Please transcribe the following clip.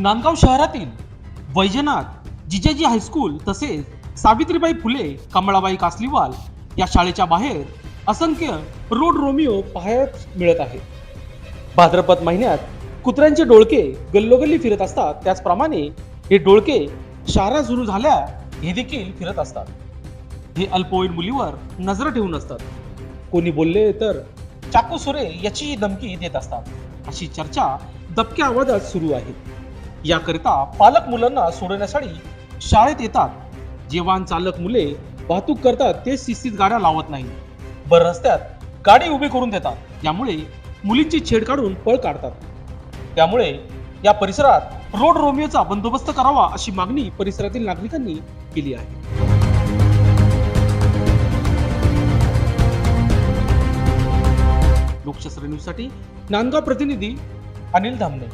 नांदगाव शहरातील वैजनाथ जिजेजी हायस्कूल तसेच सावित्रीबाई फुले कमळाबाई कासलीवाल या शाळेच्या बाहेर असंख्य रोड रोमिओ पाहायच मिळत आहे. भाद्रपद महिन्यात कुत्र्यांचे डोळके गल्लोगल्ली फिरत असतात. त्याचप्रमाणे हे डोळके शाळा सुरू झाल्या हे देखील फिरत असतात. हे अल्पवयीन मुलीवर नजर ठेवून असतात. कोणी बोलले तर चाकू सुरे याची धमकी देत असतात. अशी चर्चा दबक्या आवाजात सुरू आहे. याकरिता पालक मुलांना सोडवण्यासाठी शाळेत येतात. जेव्हा चालक मुले वाहतूक करतात ते शिस्तीत गाड्या लावत नाही बर रस्त्यात गाडी उभी करून देतात. यामुळे मुलींची छेड काढून पळ काढतात. त्यामुळे या परिसरात रोड रोमिओचा बंदोबस्त करावा अशी मागणी परिसरातील नागरिकांनी केली आहे. लोकशास्त्र न्यूजसाठी नांदगाव प्रतिनिधी अनिल धामणे.